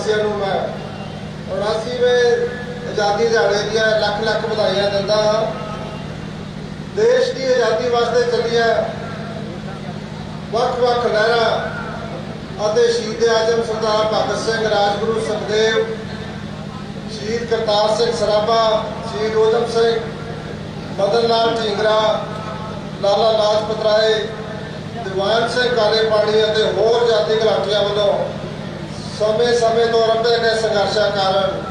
ਵਾਸੀਆਂ ਨੂੰ ਮੈਂ 79ਵੇਂ ਆਜ਼ਾਦੀ ਦਿਹਾੜੇ ਦੀਆਂ ਲੱਖ ਲੱਖ ਵਧਾਈਆਂ ਦਿੰਦਾ ਹਾਂ। ਦੇਸ਼ ਦੀ ਆਜ਼ਾਦੀ ਵਾਸਤੇ ਚੱਲੀਆਂ ਵੱਖ-ਵੱਖ ਲਹਿਰਾਂ ਅਤੇ ਸ਼ਹੀਦ ਆਜਮ ਸਰਦਾਰ ਭਗਤ ਸਿੰਘ, ਰਾਜਗੁਰੂ ਸੁਖਦੇਵ, ਸ਼ਹੀਦ ਕਰਤਾਰ ਸਿੰਘ ਸਰਾਭਾ, ਸ਼ਹੀਦ ਊਧਮ ਸਿੰਘ ਮਦਨ ਲਾਲ ਢੀਂਗਰਾ, ਲਾਲਾ ਲਾਜਪਤ ਰਾਏ, ਦੀਵਾਨ ਸਿੰਘ ਕਾਲੇ ਪਾਣੀ ਅਤੇ ਹੋਰ ਜਾਤੀ ਘਰਾਟੀਆਂ ਵੱਲੋਂ ਸਮੇਂ-ਸਮੇਂ ਤੋਂ ਰਹਿੰਦੇ ਨੇ ਸੰਘਰਸ਼ਾਂ ਕਾਰਨ,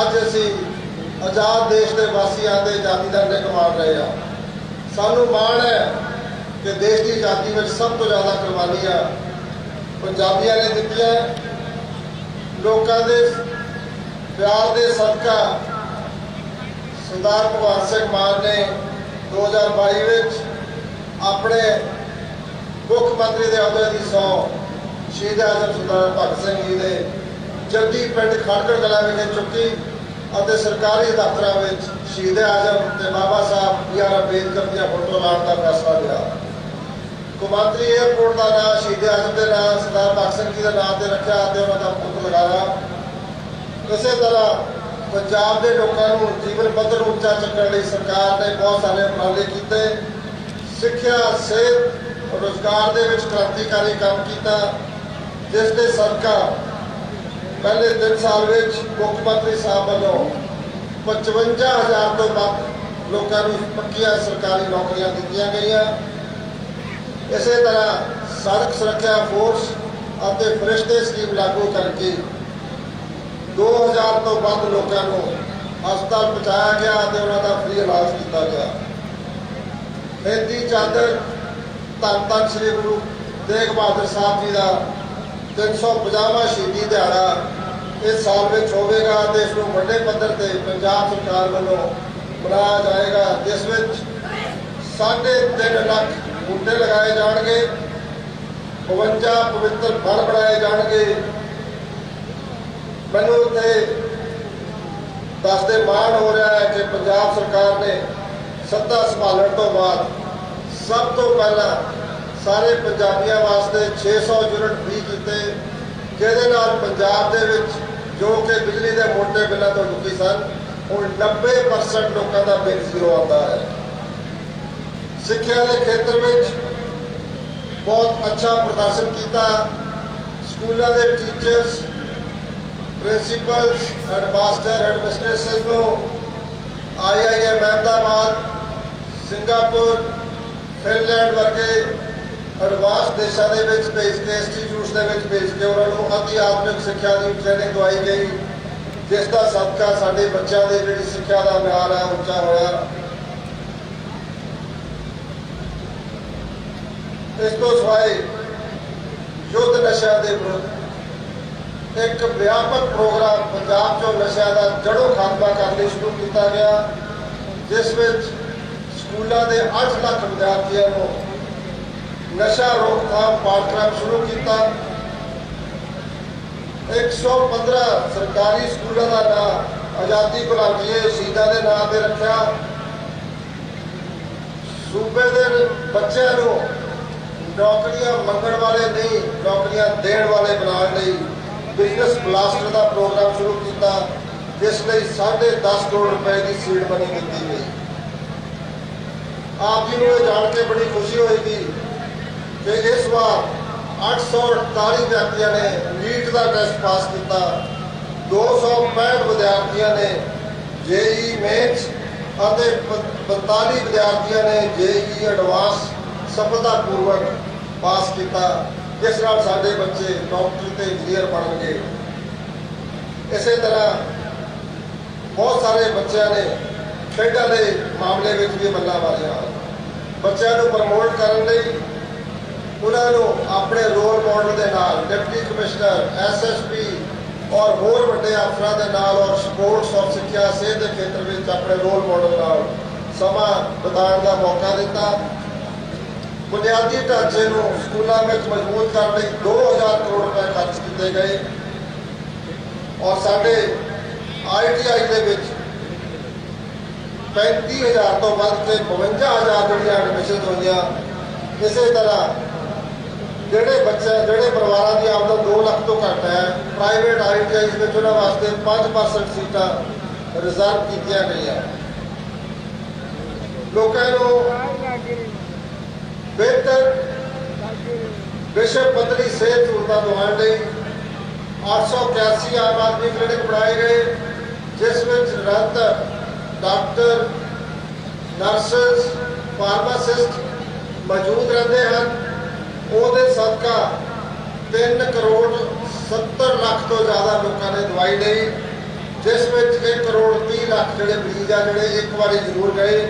ਅੱਜ ਅਸੀਂ ਆਜ਼ਾਦ ਦੇਸ਼ ਦੇ ਵਾਸੀਆਂ ਦੇ ਆਜ਼ਾਦੀ ਦਾ ਨਿਕ ਮਾਣ ਰਹੇ ਹਾਂ। ਸਾਨੂੰ ਮਾਣ ਹੈ ਕਿ ਦੇਸ਼ ਦੀ ਆਜ਼ਾਦੀ ਵਿੱਚ ਸਭ ਤੋਂ ਜ਼ਿਆਦਾ ਕੁਰਬਾਨੀਆਂ ਪੰਜਾਬੀਆਂ ਨੇ ਦਿੱਤੀਆਂ ਲੋਕਾਂ ਦੇ ਪਿਆਰ ਦੇ ਸਦਕਾ ਸਰਦਾਰ ਭਗਵੰਤ ਸਿੰਘ ਮਾਨ ਨੇ 2022 ਵਿੱਚ ਆਪਣੇ ਮੁੱਖ ਮੰਤਰੀ ਦੇ ਅਹੁਦੇ ਦੀ ਸਹੁੰ ਸ਼ਹੀਦ ਆਜ਼ਮ ਸਰਦਾਰ ਭਗਤ ਸਿੰਘ ਜੀ ਦੇ ਜੱਦੀ ਪਿੰਡ ਖੜਕੜ ਕਲਾ ਵਿਖੇ ਚੁੱਕੀ ਅਤੇ ਸਰਕਾਰੀ ਦਫ਼ਤਰਾਂ ਵਿੱਚ ਸ਼ਹੀਦ ਆਜ਼ਮ ਤੇ ਬਾਬਾ ਸਾਹਿਬ ਬੀ ਆਰ ਅੰਬੇਦਕਰ ਦੀਆਂ ਫੋਟੋ ਲਾਉਣ ਦਾ ਫੈਸਲਾ ਲਿਆ। ਕੌਮਾਂਤਰੀ ਏਅਰਪੋਰਟ ਦਾ ਨਾਮ ਸ਼ਹੀਦ ਆਜ਼ਮ ਦੇ ਨਾਮ ਸਰਦਾਰ ਭਗਤ ਸਿੰਘ ਜੀ ਦੇ ਨਾਮ ਤੇ ਰੱਖਿਆ ਅਤੇ ਉਹਨਾਂ ਦਾ ਪੁੱਤ ਲਗਾਇਆ। ਇਸੇ ਤਰ੍ਹਾਂ ਪੰਜਾਬ ਦੇ ਲੋਕਾਂ ਨੂੰ ਜੀਵਨ ਪੱਧਰ ਉੱਚਾ ਚੱਕਣ ਲਈ ਸਰਕਾਰ ਨੇ ਬਹੁਤ ਸਾਰੇ ਉਪਰਾਲੇ ਕੀਤੇ। ਸਿੱਖਿਆ, ਸਿਹਤ, ਰੋਜ਼ਗਾਰ ਦੇ ਵਿੱਚ ਕ੍ਰਾਂਤੀਕਾਰੀ ਕੰਮ ਕੀਤਾ। ਜਿਸ ਦੇ ਸਦਕਾ ਪਹਿਲੇ 3 ਸਾਲ ਵਿੱਚ ਮੁੱਖ ਮੰਤਰੀ ਸਾਹਿਬ ਵੱਲੋਂ 55000 ਤੋਂ ਵੱਧ ਲੋਕਾਂ ਨੂੰ ਪੱਕੀਆਂ ਸਰਕਾਰੀ ਨੌਕਰੀਆਂ ਦਿੱਤੀਆਂ ਗਈਆਂ। ਇਸੇ ਤਰ੍ਹਾਂ ਸੜਕ ਸੁਰੱਖਿਆ ਫੋਰਸ ਅਤੇ ਫਰਿਸ਼ਤੇ ਸਕੀਮ ਲਾਗੂ ਕਰਕੇ 2000 ਤੋਂ ਵੱਧ ਲੋਕਾਂ ਨੂੰ ਹਸਪਤਾਲ ਪਹੁੰਚਾਇਆ ਗਿਆ ਅਤੇ ਉਹਨਾਂ ਦਾ ਫ੍ਰੀ ਇਲਾਜ ਕੀਤਾ ਗਿਆ। ਖੇਤੀ ਚਾਦਰ ਧੰਨ ਧੰਨ ਸ੍ਰੀ ਗੁਰੂ ਤੇਗ ਬਹਾਦਰ ਸਾਹਿਬ ਜੀ ਦਾ 350ਵਾਂ ਸ਼ਹੀਦੀ ਦਿਹਾੜਾ ਇਸ ਸਾਲ ਵਿੱਚ ਹੋਵੇਗਾ ਤੇ ਇਸ ਨੂੰ ਵੱਡੇ ਪੱਧਰ ਤੇ ਪੰਜਾਬ ਸਰਕਾਰ ਵੱਲੋਂ ਮਨਾਇਆ ਜਾਏਗਾ, ਜਿਸ ਵਿੱਚ ਸਾਢੇ ਤਿੰਨ ਲੱਖ ਬੂਟੇ ਲਗਾਏ ਜਾਣਗੇ 52 ਪਵਿੱਤਰ ਫਲ ਬਣਾਏ ਜਾਣਗੇ। ਮੈਨੂੰ ਤੇ ਦੱਸਦੇ ਮਾਣ ਹੋ ਰਿਹਾ ਹੈ ਕਿ ਪੰਜਾਬ ਸਰਕਾਰ ਨੇ ਸੱਤਾ ਸੰਭਾਲਣ ਤੋਂ ਬਾਅਦ ਸਭ ਤੋਂ ਪਹਿਲਾਂ ਸਾਰੇ ਪੰਜਾਬੀਆਂ ਵਾਸਤੇ 600 ਯੂਨਿਟ ਫ੍ਰੀ ਕੀਤੇ, ਜਿਹਦੇ ਨਾਲ ਪੰਜਾਬ ਦੇ ਵਿੱਚ ਜੋ ਕਿ ਬਿਜਲੀ ਦੇ ਮੋਟੇ ਬਿੱਲਾਂ ਤੋਂ ਦੁਖੀ ਸਨ ਹੁਣ 90% ਲੋਕਾਂ ਦਾ ਬਿੱਲ ਜ਼ੀਰੋ ਆਉਂਦਾ ਹੈ। ਸਿੱਖਿਆ ਦੇ ਖੇਤਰ ਵਿੱਚ ਬਹੁਤ ਅੱਛਾ ਪ੍ਰਦਰਸ਼ਨ ਕੀਤਾ। ਸਕੂਲਾਂ ਦੇ teachers principals and master administration ਨੂੰ ਆਈਆਈਐਮ ਅਹਿਮਦਾਬਾਦ, ਸਿੰਗਾਪੁਰ, ਫਿਨਲੈਂਡ ਵਰਗੇ ਐਡਵਾਂਸ ਦੇਸ਼ਾਂ ਦੇ ਵਿੱਚ ਭੇਜ ਕੇ, ਇੰਸਟੀਚਿਊਟਸ ਦੇ ਵਿੱਚ ਭੇਜ ਕੇ ਉਹਨਾਂ ਨੂੰ ਅਤੀ ਆਧੁਨਿਕ ਸਿੱਖਿਆ ਦੀ ਟ੍ਰੇਨਿੰਗ ਦਵਾਈ ਗਈ, ਜਿਸ ਦਾ ਸਦਕਾ ਸਾਡੇ ਬੱਚਿਆਂ ਦੇ ਜਿਹੜੀ ਸਿੱਖਿਆ ਦਾ ਮਿਆਰ ਹੈ, ਉੱਚਾ ਹੋਇਆ। ਇਸ ਤੋਂ ਸਿਵਾਏ ਯੁੱਧ ਨਸ਼ਿਆਂ ਦੇ ਵਿਰੁੱਧ ਇੱਕ ਵਿਆਪਕ ਪ੍ਰੋਗਰਾਮ ਪੰਜਾਬ 'ਚੋਂ ਨਸ਼ਿਆਂ ਦਾ ਜੜੋਂ ਖਾਤਮਾ ਕਰਨ ਲਈ ਸ਼ੁਰੂ ਕੀਤਾ ਗਿਆ, ਜਿਸ ਵਿੱਚ ਸਕੂਲਾਂ ਦੇ 8 ਲੱਖ ਵਿਦਿਆਰਥੀਆਂ ਨੂੰ ਨਸ਼ਾ ਰੋਕਥਾਮ ਪਾਠਕ੍ਰਮ ਸ਼ੁਰੂ ਕੀਤਾ। 115 ਸਰਕਾਰੀ ਸਕੂਲਾਂ ਦਾ ਨਾਮ ਆਜ਼ਾਦੀ ਘੁਲਾਟੀਏ ਸ਼ਹੀਦਾਂ ਦੇ ਨਾਮ ਤੇ ਰੱਖਿਆ। ਸੂਬੇ ਦੇ ਬੱਚਿਆਂ ਨੂੰ ਨੌਕਰੀਆਂ ਮੰਗਣ ਵਾਲੇ ਨਹੀਂ, ਨੌਕਰੀਆਂ ਦੇਣ ਵਾਲੇ ਬਣਾਉਣ ਲਈ ਬਿਜ਼ਨਸ ਬਲਾਸਟਰ ਦਾ ਪ੍ਰੋਗਰਾਮ ਸ਼ੁਰੂ ਕੀਤਾ, ਜਿਸ ਲਈ 10.5 ਕਰੋੜ ਰੁਪਏ ਦੀ ਸੀਡ ਬਣੀ ਦਿੱਤੀ ਗਈ। ਆਪ ਜੀ ਨੂੰ ਇਹ ਜਾਣ ਕੇ ਬੜੀ ਖੁਸ਼ੀ ਹੋਏਗੀ ਕਿ ਇਸ ਵਾਰ 848 ਵਿਦਿਆਰਥੀਆਂ ਨੇ ਨੀਟ ਦਾ ਟੈਸਟ ਪਾਸ ਕੀਤਾ। 265 ਵਿਦਿਆਰਥੀਆਂ ਨੇ ਜੇਈ ਮੇਨਸ ਅਤੇ 42 ਵਿਦਿਆਰਥੀਆਂ ਨੇ ਜੇਈ ਐਡਵਾਂਸ ਸਫਲਤਾਪੂਰਵਕ ਪਾਸ ਕੀਤਾ। ਜਿਸ ਨਾਲ ਸਾਡੇ ਬੱਚੇ ਡਾਕਟਰ ਤੇ ਇੰਜੀਨੀਅਰ ਬਣਨਗੇ। ਇਸੇ ਤਰ੍ਹਾਂ ਬਹੁਤ ਸਾਰੇ ਬੱਚਿਆਂ ਨੇ ਖੇਡਾਂ ਦੇ ਮਾਮਲੇ ਵਿੱਚ ਵੀ ਮੱਲਾ ਮਾਰਿਆ। ਬੱਚਿਆਂ ਨੂੰ ਪ੍ਰਮੋਟ ਕਰਨ ਲਈ ਉਹਨਾਂ ਨੂੰ ਆਪਣੇ ਰੋਲ ਮਾਡਲ ਦੇ ਨਾਲ, ਡਿਪਟੀ ਕਮਿਸ਼ਨਰ ਐਸਐਸਪੀ ਔਰ ਹੋਰ ਵੱਡੇ ਅਫਸਰਾਂ ਦੇ ਨਾਲ ਔਰ ਸਪੋਰਟਸ ਔਰ ਸਿੱਖਿਆ ਸਿਹਤ ਦੇ ਖੇਤਰ ਵਿੱਚ ਆਪਣੇ ਰੋਲ ਮਾਡਲ ਨਾਲ ਸਮਾਂ ਬਿਤਾਉਣ ਦਾ ਮੌਕਾ ਦਿੱਤਾ। ਬੁਨਿਆਦੀ ਢਾਂਚੇ ਨੂੰ ਸਕੂਲਾਂ ਵਿੱਚ ਮਜ਼ਬੂਤ ਕਰਨ ਲਈ 2000 ਕਰੋੜ ਰੁਪਏ ਖਰਚ ਕੀਤੇ ਗਏ। ਔਰ ਸਾਡੇ ਆਈਟੀਆਈ ਦੇ ਵਿੱਚ 35000 ਤੋਂ ਵੱਧ ਕੇ 52000 ਜਿਹੜੀਆਂ ਐਡਮਿਸ਼ਨ ਹੋਈਆਂ, ਇਸੇ ਤਰ੍ਹਾਂ ਜਿਹੜੇ ਬੱਚੇ, ਜਿਹੜੇ ਪਰਿਵਾਰਾਂ ਦੀ ਆਮਦਨ 2 ਲੱਖ ਤੋਂ ਘੱਟ ਹੈ ਪ੍ਰਾਈਵੇਟ ਆਈਟੀਆਈਜ਼ ਵਿੱਚ ਉਹਨਾਂ ਵਾਸਤੇ 5% ਸੀਟਾਂ ਰਿਜ਼ਰਵ ਕੀਤੀਆਂ ਗਈਆਂ। ਲੋਕਾਂ ਨੂੰ ਬਿਹਤਰ ਵਿਸ਼ਵ ਪੱਧਰੀ ਸਿਹਤ ਸਹੂਲਤਾਂ ਦਿਵਾਉਣ ਲਈ 881 ਆਮ ਆਦਮੀ ਕਲੀਨਿਕ ਬਣਾਏ ਗਏ, ਜਿਸ ਵਿੱਚ ਨਿਰੰਤਰ ਡਾਕਟਰ ਨਰਸਸ ਫਾਰਮਾਸਿਸਟ ਮੌਜੂਦ ਰਹਿੰਦੇ ਹਨ। ਉਹਦੇ ਸਦਕਾ 3 ਕਰੋੜ 70 ਲੱਖ ਤੋਂ ਜ਼ਿਆਦਾ ਲੋਕਾਂ ਨੇ ਦਵਾਈ ਲਈ, ਜਿਸ ਵਿੱਚ 1 ਕਰੋੜ 30 ਲੱਖ ਜਿਹੜੇ ਮਰੀਜ਼ ਆ, ਜਿਹੜੇ ਇੱਕ ਵਾਰੀ ਜ਼ਰੂਰ ਗਏ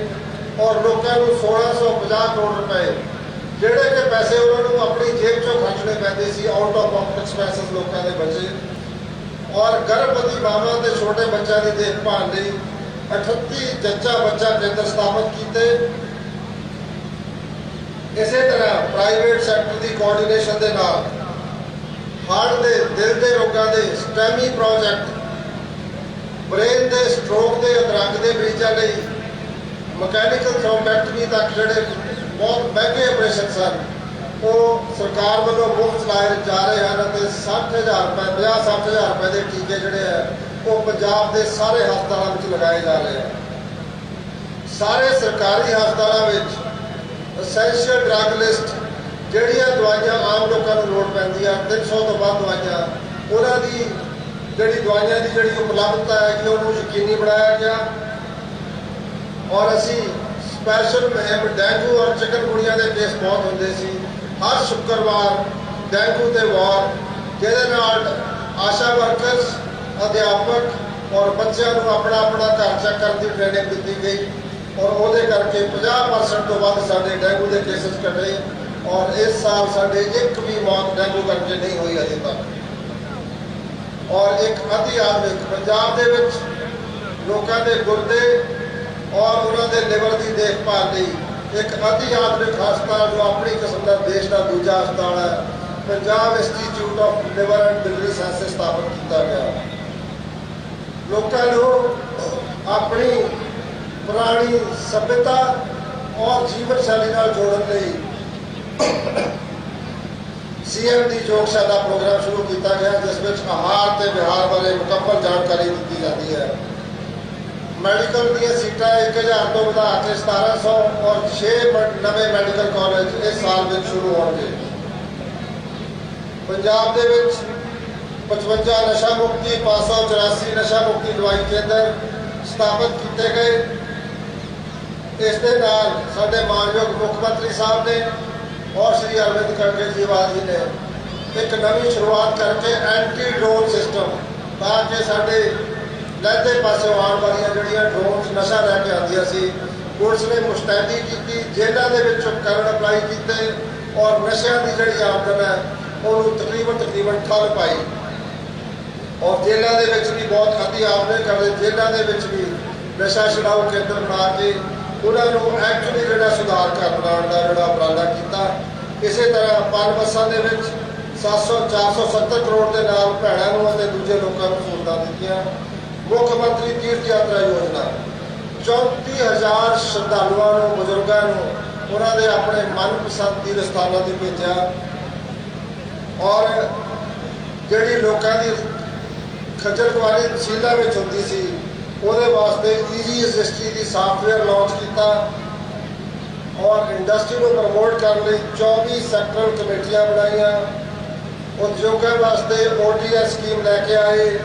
ਔਰ ਲੋਕਾਂ ਨੂੰ 1650 ਕਰੋੜ ਰੁਪਏ, ਜਿਹੜੇ ਕਿ ਪੈਸੇ ਉਹਨਾਂ ਨੂੰ ਆਪਣੀ ਜੇਬ ਚੋਂ ਖਰਚਣੇ ਪੈਂਦੇ ਸੀ ਆਊਟ ਆਫ ਪਾਕਟ ਐਕਸਪੈਂਸਸ ਲੋਕਾਂ ਦੇ ਬਚੇ ਔਰ ਗਰਭਵਤੀ ਮਾਵਾਂ ਤੇ ਛੋਟੇ ਬੱਚਿਆਂ ਦੀ ਦੇਖਭਾਲ ਲਈ 38 ਜੱਚਾ ਬੱਚਾ ਕੇਂਦਰ ਸਥਾਪਿਤ ਕੀਤੇ। ਇਸੇ ਤਰ੍ਹਾਂ ਪ੍ਰਾਈਵੇਟ ਸੈਕਟਰ ਦੀ ਕੋਆਰਡੀਨੇਸ਼ਨ ਦੇ ਨਾਲ ਹਾਰਟ ਦੇ, ਦਿਲ ਦੇ ਰੋਗਾਂ ਦੇ ਸਟੈਮੀ ਪ੍ਰੋਜੈਕਟ ਬ੍ਰੇਨ ਦੇ ਸਟ੍ਰੋਕ ਦੇ ਅਧਰੰਗ ਦੇ ਮਰੀਜ਼ਾਂ ਲਈ ਮਕੈਨੀਕਲ ਥ੍ਰੋਮਬੈਕਟਮੀ ਤੱਕ ਜਿਹੜੇ ਬਹੁਤ ਮਹਿੰਗੇ ਆਪਰੇਸ਼ਨ ਸਨ, ਉਹ ਸਰਕਾਰ ਵੱਲੋਂ ਮੁਫਤ ਲਾਏ ਜਾ ਰਹੇ ਹਨ ਅਤੇ 60000 ਰੁਪਏ 50 60000 ਰੁਪਏ ਦੇ ਟੀਕੇ ਜਿਹੜੇ ਆ, ਉਹ ਪੰਜਾਬ ਦੇ ਸਾਰੇ ਹਸਪਤਾਲਾਂ ਵਿੱਚ ਲਗਾਏ ਜਾ ਰਹੇ ਆ। ਸਾਰੇ ਸਰਕਾਰੀ ਹਸਪਤਾਲਾਂ ਵਿੱਚ ਅਸੈਂਸ਼ੀਅਲ ਡਰੱਗ ਲਿਸਟ ਜਿਹੜੀਆਂ ਦਵਾਈਆਂ ਆਮ ਲੋਕਾਂ ਨੂੰ ਲੋੜ ਪੈਂਦੀ ਆ 300 ਤੋਂ ਵੱਧ ਦਵਾਈਆਂ, ਉਹਨਾਂ ਦੀ ਜਿਹੜੀ ਦਵਾਈਆਂ ਦੀ ਜਿਹੜੀ ਉਪਲਬਧਤਾ ਹੈ, ਕਿ ਉਹਨੂੰ ਯਕੀਨੀ ਬਣਾਇਆ ਗਿਆ। ਔਰ ਅਸੀਂ ਸਪੈਸ਼ਲ ਮਹਿਮ ਡੈਂਗੂ ਔਰ ਚਿਕਨਗੁਨੀਆ ਦੇ ਕੇਸ ਬਹੁਤ ਹੁੰਦੇ ਸੀ। ਹਰ ਸ਼ੁੱਕਰਵਾਰ ਡੈਂਗੂ ਤੇ ਵਾਰ, ਜਿਹਦੇ ਨਾਲ ਆਸ਼ਾ ਵਰਕਰਸ ਅਧਿਆਪਕ ਔਰ ਬੱਚਿਆਂ ਨੂੰ ਆਪਣਾ ਆਪਣਾ ਘਰ ਚੈੱਕ ਕਰਨ ਦੀ ਟ੍ਰੇਨਿੰਗ ਦਿੱਤੀ ਗਈ। ਔਰ ਉਹਦੇ ਕਰਕੇ 50% ਤੋਂ ਵੱਧ ਸਾਡੇ ਡੈਂਗੂ ਦੇ ਕੇਸਿਸ ਘਟੇ ਔਰ ਇਸ ਸਾਲ ਸਾਡੇ ਇੱਕ ਵੀ ਮੌਤ ਡੈਂਗੂ ਕਰਕੇ ਨਹੀਂ ਹੋਈ ਅਜੇ ਤੱਕ। ਔਰ ਇੱਕ ਅਤੀ ਆਧੁਨਿਕ ਪੰਜਾਬ ਦੇ ਵਿੱਚ ਲੋਕਾਂ ਦੇ ਗੁਰਦੇ ਔਰ ਉਹਨਾਂ ਦੇ ਲਿਵਰ ਦੀ ਦੇਖਭਾਲ ਲਈ ਇੱਕ ਅਤੀ ਆਧੁਨਿਕ ਹਸਪਤਾਲ ਜੋ ਆਪਣੀ ਕਿਸਮ ਦਾ ਦੇਸ਼ ਦਾ ਦੂਜਾ ਹਸਪਤਾਲ ਹੈ, Punjab institute of liver and biliary sciences ਸਥਾਪਿਤ ਕੀਤਾ ਗਿਆ। ਲੋਕਾਂ ਨੂੰ ਆਪਣੀ ਪੁਰਾਣੀ ਸਭਿਅਤਾ ਔਰ ਜੀਵਨ ਸ਼ੈਲੀ ਨਾਲ ਜੋੜਨ ਲਈ ਸੀਐਮ ਦੀ ਯੋਗਸ਼ਾਲਾ ਪ੍ਰੋਗਰਾਮ ਸ਼ੁਰੂ ਕੀਤਾ ਗਿਆ, ਜਿਸ ਵਿੱਚ ਆਹਾਰ ਤੇ ਵਿਹਾਰ ਬਾਰੇ ਮੁਕੰਮਲ ਜਾਣਕਾਰੀ ਦਿੱਤੀ ਜਾਂਦੀ ਹੈ। ਮੈਡੀਕਲ ਦੀਆਂ ਸੀਟਾਂ 1000 ਤੋਂ ਵਧਾ ਕੇ 1700 ਔਰ 6 ਨਵੇਂ ਮੈਡੀਕਲ ਕਾਲਜ ਇਸ ਸਾਲ ਵਿੱਚ ਸ਼ੁਰੂ ਹੋਣਗੇ। ਪੰਜਾਬ ਦੇ ਵਿੱਚ 55 ਨਸ਼ਾ ਮੁਕਤੀ 584 ਨਸ਼ਾ ਮੁਕਤੀ ਦਵਾਈ ਕੇਂਦਰ ਸਥਾਪਿਤ ਕੀਤੇ ਗਏ। ਇਸ ਦੇ ਨਾਲ ਸਾਡੇ ਮਾਨਯੋਗ ਮੁੱਖ ਮੰਤਰੀ ਸਾਹਿਬ ਨੇ ਔਰ ਸ਼੍ਰੀ ਅਰਵਿੰਦ ਕੇਜਰੀਵਾਲ ਜੀ ਨੇ ਇੱਕ ਨਵੀਂ ਸ਼ੁਰੂਆਤ ਕਰਕੇ ਐਂਟੀ ਡਰੋਨ ਸਿਸਟਮ, ਤਾਂ ਕਿ ਸਾਡੇ ਲਹਿਦੇ ਪਾਸੇ ਆਉਣ ਵਾਲੀਆਂ ਜਿਹੜੀਆਂ ਡਰੋਨਸ ਨਸ਼ਾ ਲੈ ਕੇ ਆਉਂਦੀਆਂ ਸੀ, ਪੁਲਿਸ ਨੇ ਮੁਸ਼ਤੈਦੀ ਕੀਤੀ, ਜੇਲ੍ਹਾਂ ਦੇ ਵਿੱਚ ਉਪਕਰਨ ਅਪਲਾਈ ਕੀਤੇ ਔਰ ਨਸ਼ਿਆਂ ਦੀ ਜਿਹੜੀ ਆਮਦਨ ਹੈ, ਉਹਨੂੰ ਤਕਰੀਬਨ ਤਕਰੀਬਨ ਠੱਲ ਪਾਈ। ਔਰ ਜੇਲ੍ਹਾਂ ਦੇ ਵਿੱਚ ਵੀ ਬਹੁਤ ਖਾਤੀ ਆਮਦਨ ਕਰਦੇ, ਜੇਲ੍ਹਾਂ ਦੇ ਵਿੱਚ ਵੀ ਨਸ਼ਾ ਛਡਾਊ ਕੇਂਦਰ ਬਣਾ ਕੇ ਉਹਨਾਂ ਨੂੰ ਐਕਚੁਅਲੀ ਜਿਹੜਾ ਸੁਧਾਰ ਕਰਨ ਬਣਾਉਣ ਦਾ ਜਿਹੜਾ ਉਪਰਾਲਾ ਕੀਤਾ, ਇਸੇ ਤਰ੍ਹਾਂ ਪਾਲ ਬੱਸਾਂ ਦੇ ਵਿੱਚ 700 470 ਕਰੋੜ ਦੇ ਨਾਲ ਭੈਣਾਂ ਨੂੰ ਅਤੇ ਦੂਜੇ ਲੋਕਾਂ ਨੂੰ ਸਹੂਲਤਾਂ ਦਿੱਤੀਆਂ। ਮੁੱਖ ਮੰਤਰੀ ਤੀਰਥ ਯਾਤਰਾ ਯੋਜਨਾ। 34000 ਸ਼ਰਧਾਲੂਆਂ ਨੂੰ, ਬਜ਼ੁਰਗਾਂ ਨੂੰ ਉਹਨਾਂ ਦੇ ਆਪਣੇ ਮਨਪਸੰਦ ਦੀ ਸਥਾਨਾਂ ਤੇ ਭੇਜਿਆ। ਔਰ ਜਿਹੜੀ ਲੋਕਾਂ ਦੀ ਖੱਜਲ ਖੁਆਰੀ ਤਹਿਸੀਲਾਂ ਵਿੱਚ ਹੁੰਦੀ ਸੀ ਉਹਦੇ ਵਾਸਤੇ ਈਜ਼ੀ ਰਜਿਸਟਰੀ ਦੀ ਸਾਫਟਵੇਅਰ ਲਾਂਚ ਕੀਤਾ ਔਰ ਇੰਡਸਟਰੀ ਨੂੰ ਪ੍ਰਮੋਟ ਕਰਨ ਲਈ 24 ਸੈਕਟਰਲ ਕਮੇਟੀਆਂ ਬਣਾਈਆਂ। ਉਦਯੋਗਾਂ ਵਾਸਤੇ ਓਟੀਐਸ ਸਕੀਮ ਲੈ ਕੇ ਆਏ।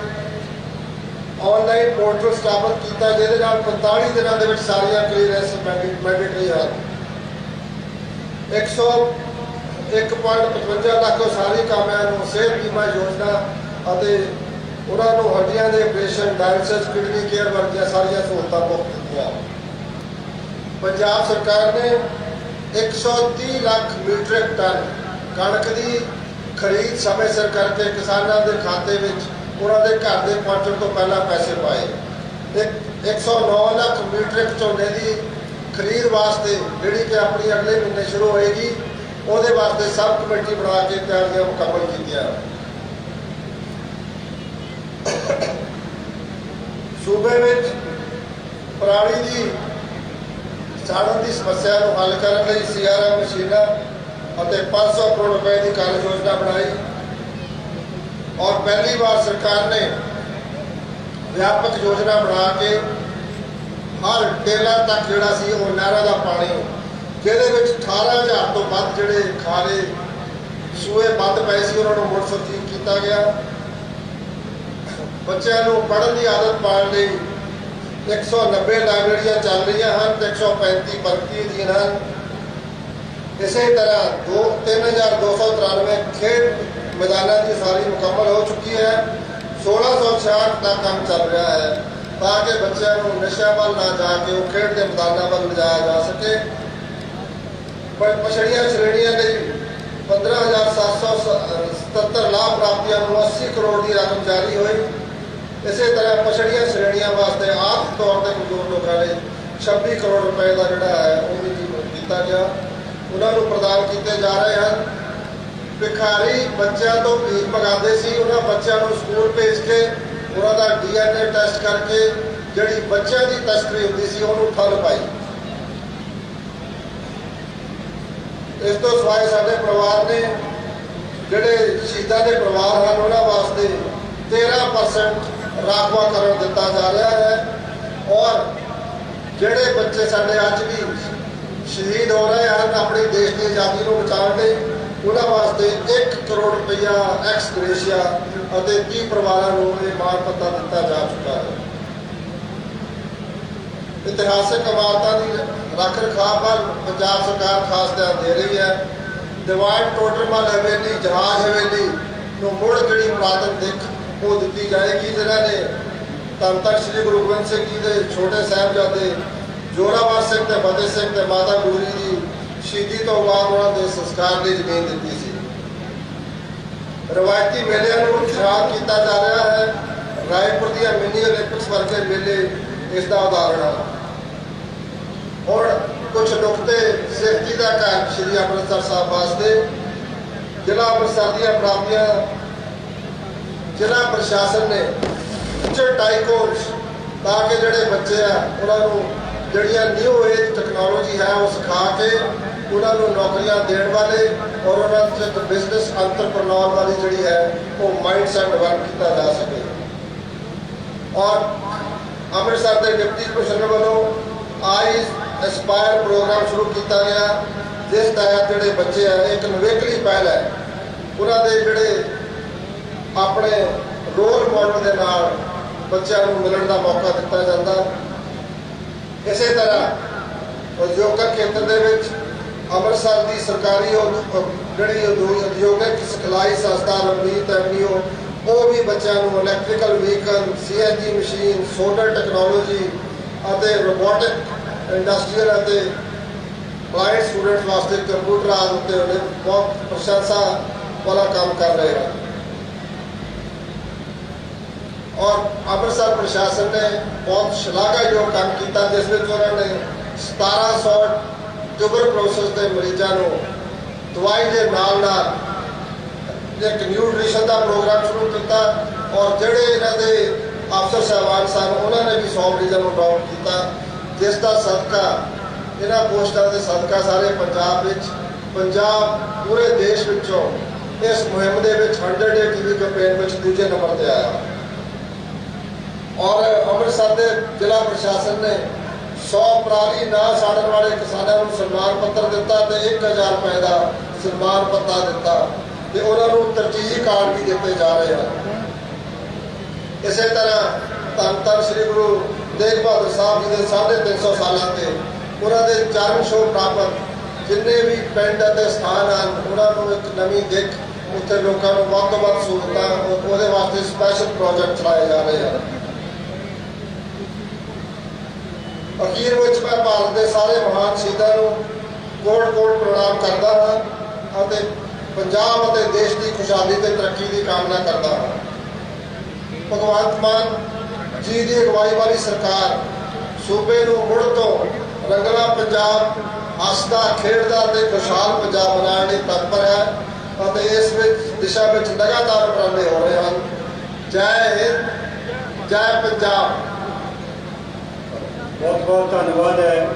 ਆਨਲਾਈਨ ਪੋਰਟਲ ਸਥਾਪਿਤ ਕੀਤਾ, ਜਿਹਦੇ ਨਾਲ 45 ਦਿਨਾਂ ਦੇ ਵਿੱਚ ਸਾਰੀਆਂ ਕਲੀਅਰੈਂਸ ਮੈਂਡੇਟਰੀ ਹਨ 101.55 ਲੱਖ ਸਾਰੀ ਕਾਮਿਆਂ ਨੂੰ ਸਿਹਤ ਬੀਮਾ ਯੋਜਨਾ ਅਤੇ ਉਹਨਾਂ ਨੂੰ ਹੱਡੀਆਂ ਦੇ ਆਪਰੇਸ਼ਨ ਡਾਇਲਸਿਸ ਕਿਡਨੀ ਕੇਅਰ ਵਰਗੀਆਂ ਸਾਰੀਆਂ ਸਹੂਲਤਾਂ ਮੁਫਤ ਦਿੱਤੀਆਂ। ਪੰਜਾਬ ਸਰਕਾਰ ਨੇ 130 ਲੱਖ ਮੀਟ੍ਰਿਕ ਟਨ ਕਣਕ ਦੀ ਖਰੀਦ ਸਮੇਂ ਸਿਰ ਕਰਕੇ ਕਿਸਾਨਾਂ ਦੇ ਖਾਤੇ ਵਿੱਚ ਉਹਨਾਂ ਦੇ ਘਰ ਦੇ ਪਹੁੰਚਣ ਤੋਂ ਪਹਿਲਾਂ ਪੈਸੇ ਪਾਏ। 109 ਲੱਖ ਮੀਟ੍ਰਿਕ ਝੋਨੇ ਦੀ ਖਰੀਦ ਵਾਸਤੇ ਜਿਹੜੀ ਕਿ ਆਪਣੀ ਅਗਲੇ ਮਹੀਨੇ ਸ਼ੁਰੂ ਹੋਏਗੀ, ਉਹਦੇ ਵਾਸਤੇ ਸਬ ਕਮੇਟੀ ਬਣਾ ਕੇ ਤਿਆਰੀਆਂ ਮੁਕੰਮਲ ਕੀਤੀਆਂ। ਸੂਬੇ ਵਿੱਚ ਪਰਾਲੀ ਦੀ ਸਾੜਨ ਦੀ ਸਮੱਸਿਆ ਨੂੰ ਹੱਲ ਕਰਨ ਲਈ ਸੀਆਰਐਮ ਮਸ਼ੀਨਾਂ ਅਤੇ 500 ਕਰੋੜ ਰੁਪਏ ਦੀ ਕਾਰਜ ਯੋਜਨਾ ਬਣਾਈ। ਔਰ ਪਹਿਲੀ ਵਾਰ ਸਰਕਾਰ ਨੇ ਵਿਆਪਕ ਯੋਜਨਾ ਬਣਾ ਕੇ ਹਰ ਟੇਲਾ ਤੱਕ ਜਿਹੜਾ ਸੀ ਉਹ ਨਹਿਰਾਂ ਦਾ ਪਾਣੀ, ਜਿਹਦੇ ਵਿੱਚ 18000 ਤੋਂ ਵੱਧ ਜਿਹੜੇ ਖਾਲੇ ਸੂਏ ਬੰਦ ਪਏ ਸੀ, ਉਹਨਾਂ ਨੂੰ ਮੁੜ ਸੁਰਜੀਤ ਕੀਤਾ ਗਿਆ। ਬੱਚਿਆਂ ਨੂੰ ਪੜ੍ਹਨ ਦੀ ਆਦਤ ਪਾਉਣ ਲਈ 190 ਲਾਇਬ੍ਰੇਰੀਆਂ ਚੱਲ ਰਹੀਆਂ ਹਨ ਤੇ 135 ਭਰਤੀ ਅਧੀਨ ਹਨ। ਇਸੇ ਤਰ੍ਹਾਂ ਦੋ 3293 ਖੇਡ ਮੈਦਾਨਾਂ ਦੀ ਸਾਰੀ ਮੁਕੰਮਲ ਹੋ ਚੁੱਕੀ ਹੈ। 1666 ਦਾ ਕੰਮ ਚੱਲ ਰਿਹਾ ਹੈ ਤਾਂ ਕਿ ਬੱਚਿਆਂ ਨੂੰ ਨਸ਼ਾ ਵੱਲ ਨਾ ਜਾ ਕੇ ਉਹ ਖੇਡ ਦੇ ਮੈਦਾਨਾਂ ਵੱਲ ਲਿਜਾਇਆ ਜਾ ਸਕੇ। ਪਰ ਪਛੜੀਆਂ ਸ਼੍ਰੇਣੀਆਂ ਲਈ 15777 ਲਾਭ ਪ੍ਰਾਪਤੀਆਂ ਨੂੰ 80 ਕਰੋੜ ਦੀ ਰਕਮ ਜਾਰੀ ਹੋਈ। ਇਸੇ ਤਰ੍ਹਾਂ ਪਛੜੀਆਂ ਸ਼੍ਰੇਣੀਆਂ ਵਾਸਤੇ ਆਰਥਿਕ ਤੌਰ ਤੇ ਕਮਜ਼ੋਰ ਲੋਕਾਂ ਲਈ 26 ਕਰੋੜ ਰੁਪਏ ਦਾ ਜਿਹੜਾ ਹੈ, ਉਹ ਵੀ ਕੀਤਾ ਗਿਆ। ਉਹਨਾਂ ਨੂੰ ਪ੍ਰਦਾਨ ਕੀਤੇ ਜਾ ਰਹੇ ਹਨ। ਭਿਖਾਰੀ ਬੱਚਿਆਂ ਤੋਂ ਭੀਖ ਮੰਗਾਉਂਦੇ ਸੀ। ਉਹਨਾਂ ਬੱਚਿਆਂ ਨੂੰ ਸਕੂਲ ਭੇਜ ਕੇ, ਉਹਨਾਂ ਦਾ ਡੀਐਨਏ ਟੈਸਟ ਕਰਕੇ, ਜਿਹੜੀ ਬੱਚਿਆਂ ਦੀ ਤਸਕਰੀ ਹੁੰਦੀ ਸੀ, ਉਹਨੂੰ ਠੱਲ ਪਾਈ। ਇਸ ਤੋਂ ਸਿਵਾਏ ਸਾਡੇ ਪਰਿਵਾਰ ਨੇ, ਜਿਹੜੇ ਸ਼ਹੀਦਾਂ ਦੇ ਪਰਿਵਾਰ ਹਨ, ਉਹਨਾਂ ਵਾਸਤੇ 13% ਰਾਖਵਾਂਕਰਨ ਦਿੱਤਾ ਜਾ ਰਿਹਾ ਹੈ ਔਰ ਜਿਹੜੇ ਬੱਚੇ ਸਾਡੇ ਅੱਜ ਵੀ ਸ਼ਹੀਦ ਹੋ ਰਹੇ ਹਨ, ਆਪਣੇ ਦੇਸ਼ ਦੀ ਆਜ਼ਾਦੀ ਨੂੰ ਬਚਾਉਣ ਲਈ, ਉਹਨਾਂ ਵਾਸਤੇ 1 ਕਰੋੜ ਰੁਪਇਆ ਐਕਸ ਗ੍ਰੇਸ਼ੀਆ ਅਤੇ 30 ਪਰਿਵਾਰਾਂ ਨੂੰ ਇਹ ਮਾਣ ਪੱਤਾ ਦਿੱਤਾ ਜਾ ਚੁੱਕਾ ਹੈ। ਇਤਿਹਾਸਕ ਇਮਾਰਤਾਂ ਦੀ ਰੱਖ ਰਖਾਵ ਵੱਲ ਪੰਜਾਬ ਸਰਕਾਰ ਖਾਸ ਧਿਆਨ ਦੇ ਰਹੀ ਹੈ। ਦੀਵਾਨ ਟੋਟਰਮਲ ਹਵੇਲੀ, ਜਹਾਜ਼ ਹਵੇਲੀ ਨੂੰ ਮੁੜ ਜਿਹੜੀ ਮੁਰਾਦਨ ਦਿੱਖ ਉਹ ਦਿੱਤੀ ਜਾਏਗੀ ਜਿਨ੍ਹਾਂ ਨੇ ਤਨ ਤੱਕ ਸ੍ਰੀ ਗੁਰੂ ਗੋਬਿੰਦ ਸਿੰਘ ਜੀ ਦੇ ਛੋਟੇ ਸਾਹਿਬਜ਼ਾਦੇ ਜੋਰਾਵਰ ਸਿੰਘ ਤੇ ਫਤਿਹ ਸਿੰਘ ਤੇ ਮਾਤਾ ਗੁਜਰੀ ਜੀ ਸ਼ਹੀਦੀ ਤੋਂ ਬਾਅਦ ਉਹਨਾਂ ਦੇ ਸੰਸਕਾਰ ਲਈ ਜ਼ਮੀਨ ਦਿੱਤੀ ਸੀ। ਰਵਾਇਤੀ ਮੇਲਿਆਂ ਨੂੰ ਖਰਾਬ ਕੀਤਾ ਜਾ ਰਿਹਾ ਹੈ। ਰਾਏਪੁਰ ਦੀਆਂ ਮਿੰਨੀ 올림픽ਸ ਵਰਗੇ ਮੇਲੇ ਇਸ ਦਾ ਉਦਾਹਰਣ ਹੈ ਔਰ ਕੁਝ ਨੁਕਤੇ ਸਿੱਖੀ ਦਾ ਘਰ ਸ਼੍ਰੀ ਅੰਮ੍ਰਿਤਸਰ ਸਾਹਿਬ ਵਾਸਤੇ। ਜ਼ਿਲ੍ਹਾ ਅੰਮ੍ਰਿਤਸਰ ਦੀਆਂ ਪ੍ਰਾਪਤੀਆਂ ਜ਼ਿਲ੍ਹਾ ਪ੍ਰਸ਼ਾਸਨ ਨੇ ਟੀਚਰ ਟਾਈਕੋਸ ਤਾਂ ਕਿ ਜਿਹੜੇ ਬੱਚੇ ਆ, ਉਹਨਾਂ ਨੂੰ ਜਿਹੜੀਆਂ ਨਿਊ ਏਜ ਟੈਕਨੋਲੋਜੀ ਹੈ ਉਹ ਸਿਖਾ ਕੇ ਉਹਨਾਂ ਨੂੰ ਨੌਕਰੀਆਂ ਦੇਣ ਵਾਲੇ ਔਰ ਉਹਨਾਂ ਚ ਇੱਕ ਬਿਜ਼ਨਸ ਅੰਤਰਪ੍ਰਨੋਰ ਵਾਲੀ ਜਿਹੜੀ ਹੈ ਉਹ ਮਾਈਂਡਸੈਟ ਡਿਵੈਲਪ ਕੀਤਾ ਜਾ ਸਕੇ। ਔਰ ਅੰਮ੍ਰਿਤਸਰ ਦੇ ਡਿਪਟੀ ਕਮਿਸ਼ਨਰ ਵੱਲੋਂ ਆਈਜ਼ ਐਸਪਾਇਰ ਪ੍ਰੋਗਰਾਮ ਸ਼ੁਰੂ ਕੀਤਾ ਗਿਆ, ਜਿਸ ਤਹਿਤ ਜਿਹੜੇ ਬੱਚੇ ਆ, ਇੱਕ ਨਵੇਕਲੀ ਪਹਿਲ ਹੈ। ਉਹਨਾਂ ਦੇ ਜਿਹੜੇ ਆਪਣੇ ਰੋਲ ਮਾਡਲ ਦੇ ਨਾਲ ਬੱਚਿਆਂ ਨੂੰ ਮਿਲਣ ਦਾ ਮੌਕਾ ਦਿੱਤਾ ਜਾਂਦਾ। ਇਸੇ ਤਰ੍ਹਾਂ ਉਦਯੋਗਿਕ ਖੇਤਰ ਦੇ ਵਿੱਚ ਅੰਮ੍ਰਿਤਸਰ ਦੀ ਸਰਕਾਰੀ ਉਦ- ਜਿਹੜੀ ਉਦਯੋ- ਉਦਯੋਗਿਕ ਸਿਖਲਾਈ ਸੰਸਥਾ ਰਵਨੀਤ ਐਵਨਿਊ, ਉਹ ਵੀ ਬੱਚਿਆਂ ਨੂੰ electrical vehicle CNG machine solar technology ਅਤੇ ਰੋਬੋਟਿਕ ਇੰਡਸਟਰੀਅਲ ਅਤੇ ਅਪਲਾਈਡ ਸਟੂਡੈਂਟਸ ਵਾਸਤੇ ਕੰਪਿਊਟਰ ਆਦਿ ਉੱਤੇ ਉਹਨੇ ਬਹੁਤ ਪ੍ਰਸ਼ੰਸਾ ਵਾਲਾ ਕੰਮ ਕਰ ਰਹੇ ਹਨ। ਔਰ ਅੰਮ੍ਰਿਤਸਰ ਪ੍ਰਸ਼ਾਸਨ ਨੇ ਬਹੁਤ ਸ਼ਲਾਘਾਯੋਗ ਕੰਮ ਕੀਤਾ, ਜਿਸ ਵਿੱਚ ਉਹਨਾਂ ਨੇ 1700 ਟਿਊਬਰਕਲੋਸਿਸ ਦੇ ਮਰੀਜ਼ਾਂ ਨੂੰ ਦਵਾਈ ਦੇ ਨਾਲ ਨਾਲ ਇੱਕ ਨਿਊਟ੍ਰੀਸ਼ਨ ਦਾ ਪ੍ਰੋਗਰਾਮ ਸ਼ੁਰੂ ਕੀਤਾ ਔਰ ਜਿਹੜੇ ਇਹਨਾਂ ਦੇ ਅਫਸਰ ਸਾਹਿਬਾਨ ਸਨ, ਉਹਨਾਂ ਨੇ ਵੀ 100 ਮਰੀਜ਼ਾਂ ਨੂੰ ਡਾਊਨ ਕੀਤਾ, ਜਿਸ ਦਾ ਸਦਕਾ, ਇਹਨਾਂ ਪੋਸਟਾਂ ਦੇ ਸਦਕਾ ਸਾਰੇ ਪੰਜਾਬ ਵਿੱਚ, ਪੰਜਾਬ ਪੂਰੇ ਦੇਸ਼ ਵਿੱਚੋਂ ਇਸ ਮੁਹਿੰਮ ਦੇ ਵਿੱਚ 100 ਡੇ ਟੀਵੀ ਕੈਂਪੇਨ ਵਿੱਚ ਦੂਜੇ ਨੰਬਰ ਤੇ ਆਇਆ। ਔਰ ਅੰਮ੍ਰਿਤਸਰ ਦੇ ਜ਼ਿਲ੍ਹਾ ਪ੍ਰਸ਼ਾਸਨ ਨੇ 100 ਪਰਾਲੀ ਨਾ ਸਾੜਨ ਵਾਲੇ ਕਿਸਾਨਾਂ ਨੂੰ ਸਨਮਾਨ ਪੱਤਰ ਦਿੱਤਾ ਤੇ 1000 ਰੁਪਏ ਦਾ ਸਨਮਾਨ ਪੱਤਾ ਦਿੱਤਾ ਤੇ ਉਹਨਾਂ ਨੂੰ ਤਰਜੀਹੀ ਕਾਰਡ ਵੀ ਦਿੱਤੇ ਜਾ ਰਹੇ ਹਨ। ਇਸੇ ਤਰ੍ਹਾਂ ਧੰਨ ਧੰਨ ਸ੍ਰੀ ਗੁਰੂ ਤੇਗ ਬਹਾਦਰ ਸਾਹਿਬ ਜੀ ਦੇ 350 ਸਾਲਾਂ ਤੇ ਉਹਨਾਂ ਦੇ ਚਰਨ ਛੋਹ ਪ੍ਰਾਪਤ ਜਿੰਨੇ ਵੀ ਪਿੰਡ ਅਤੇ ਸਥਾਨ ਹਨ, ਉਹਨਾਂ ਨੂੰ ਇੱਕ ਨਵੀਂ ਦਿੱਖ ਉੱਥੇ ਲੋਕਾਂ ਨੂੰ ਵੱਧ ਤੋਂ ਵੱਧ ਸਹੂਲਤਾਂ, ਉਹ- ਉਹਦੇ ਵਾਸਤੇ ਸਪੈਸ਼ਲ ਪ੍ਰੋਜੈਕਟ ਚਲਾਏ ਜਾ ਰਹੇ ਹਨ। ਅਖੀਰ ਵਿੱਚ ਮੈਂ ਭਾਰਤ ਦੇ ਸਾਰੇ ਮਹਾਨ ਸ਼ਹੀਦਾਂ ਨੂੰ ਕੋਟ ਕੋਟ ਪ੍ਰਣਾਮ ਕਰਦਾ ਹਾਂ ਅਤੇ ਪੰਜਾਬ ਅਤੇ ਦੇਸ਼ ਦੀ ਖੁਸ਼ਹਾਲੀ ਤੇ ਤਰੱਕੀ ਦੀ ਕਾਮਨਾ ਕਰਦਾ ਹਾਂ। ਭਗਵੰਤ ਮਾਨ ਜੀ ਦੀ ਅਗਵਾਈ ਵਾਲੀ ਸਰਕਾਰ ਸੂਬੇ ਨੂੰ ਮੁੜ ਤੋਂ ਰੰਗਲਾ ਪੰਜਾਬ, ਹੱਸਦਾ, ਖੇਡਦਾ ਤੇ ਖੁਸ਼ਹਾਲ ਪੰਜਾਬ ਬਣਾਉਣ ਲਈ ਤਤਪਰ ਹੈ ਅਤੇ ਇਸ ਵਿੱਚ, ਦਿਸ਼ਾ ਵਿੱਚ ਲਗਾਤਾਰ ਉਪਰਾਲੇ ਹੋ ਰਹੇ ਹਨ। ਜੈ ਹਿੰਦ, ਜੈ ਪੰਜਾਬ। ਬਹੁਤ ਬਹੁਤ ਧੰਨਵਾਦ ਹੈ।